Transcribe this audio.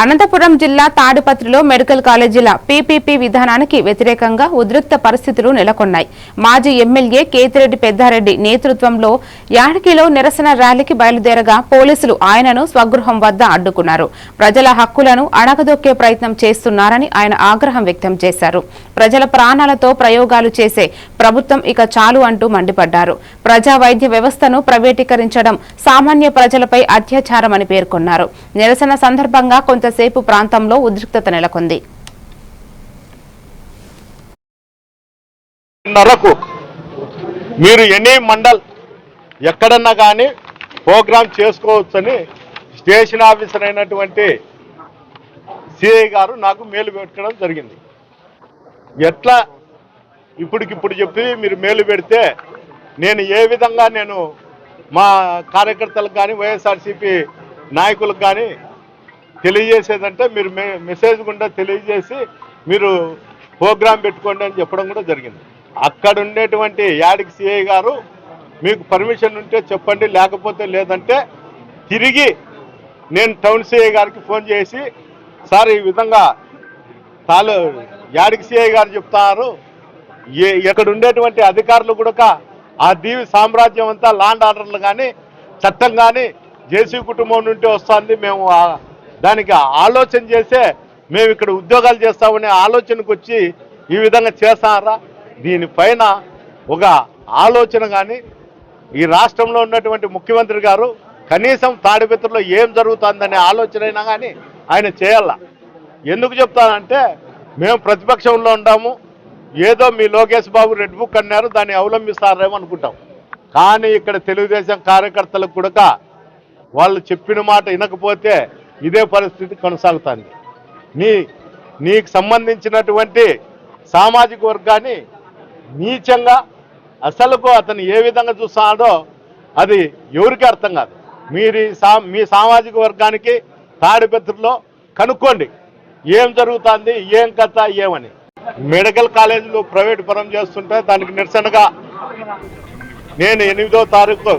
అనంతపురం జిల్లా తాడిపత్రిలో మెడికల్ కాలేజీల పీపీపీ విధానానికి వ్యతిరేకంగా ఉద్రిక్త పరిస్థితులు నెలకొన్నాయి. మాజీ ఎమ్మెల్యే కేతిరెడ్డి పెద్దారెడ్డి నేతృత్వంలో యాడకిలో నిరసన ర్యాలీకి బయలుదేరగా పోలీసులు ఆయనను స్వగృహం వద్ద అడ్డుకున్నారు. ప్రజల హక్కులను అణగదొక్కే ప్రయత్నం చేస్తున్నారని ఆయన ఆగ్రహం వ్యక్తం చేశారు. ప్రజల ప్రాణాలతో ప్రయోగాలు చేసే ప్రభుత్వం ఇక చాలు అంటూ మండిపడ్డారు. ప్రజా వైద్య వ్యవస్థను ప్రైవేటీకరించడం సామాన్య ప్రజలపై అత్యాచారమని పేర్కొన్నారు. నిరసన సందర్భంగా కొంతసేపు ప్రాంతంలో ఉద్రిక్తత నెలకొంది. మీరు ఎనీ మండల్ ఎక్కడన్నా కానీ ప్రోగ్రామ్ చేసుకోవచ్చని స్టేషన్ ఆఫీసర్ అయినటువంటి సిఐ గారు నాకు మేలు పెట్టడం జరిగింది. ఎట్లా ఇప్పటికిప్పుడు చెప్పి మీరు మేలు పెడితే నేను ఏ విధంగా నేను మా కార్యకర్తలకు కానీ వైఎస్ఆర్సీపీ నాయకులకు కానీ తెలియజేసేదంటే మీరు మెసేజ్ గుండా తెలియజేసి మీరు ప్రోగ్రాం పెట్టుకోండి అని చెప్పడం కూడా జరిగింది. అక్కడ ఉండేటువంటి యాడికి సిఐ గారు మీకు పర్మిషన్ ఉంటే చెప్పండి లేకపోతే లేదంటే తిరిగి నేను టౌన్ సిఐ గారికి ఫోన్ చేసి సార్ ఈ విధంగా తాలు యాడికి సిఐ గారు చెప్తారు ఏ ఇక్కడ ఉండేటువంటి అధికారులు కూడా ఆ దీవి సామ్రాజ్యం అంతా లాండ్ ఆర్డర్లు కానీ చట్టం కానీ జేసీ కుటుంబం నుండి వస్తుంది మేము దానికి ఆలోచన చేసే మేము ఇక్కడ ఉద్యోగాలు చేస్తామనే ఆలోచనకు వచ్చి ఈ విధంగా చేస్తారా దీనిపైన ఒక ఆలోచన కానీ ఈ రాష్ట్రంలో ఉన్నటువంటి ముఖ్యమంత్రి గారు కనీసం తాడిపిత్రలో ఏం జరుగుతుందనే ఆలోచన అయినా కానీ ఆయన చేయాల? ఎందుకు చెప్తానంటే మేము ప్రతిపక్షంలో ఉన్నాము. ఏదో మీ లోకేష్ బాబు రెడ్ బుక్ అన్నారు దాన్ని అవలంబిస్తారేమో అనుకుంటాం. కానీ ఇక్కడ తెలుగుదేశం కార్యకర్తలకు కూడా వాళ్ళు చెప్పిన మాట వినకపోతే ఇదే పరిస్థితి కొనసాగుతుంది. నీ నీకు సంబంధించినటువంటి సామాజిక వర్గాన్ని నీచంగా అసలుకు అతను ఏ విధంగా చూస్తున్నాడో అది ఎవరికి అర్థం కాదు. మీరు సా మీ సామాజిక వర్గానికి తాడిపత్రిలో కనుక్కోండి. ఏం జరుగుతుంది ఏం కథ ఏమని. మెడికల్ కాలేజీలు ప్రైవేట్ పరం చేస్తుంటే దానికి నిరసనగా నేను ఎనిమిదో తారీఖు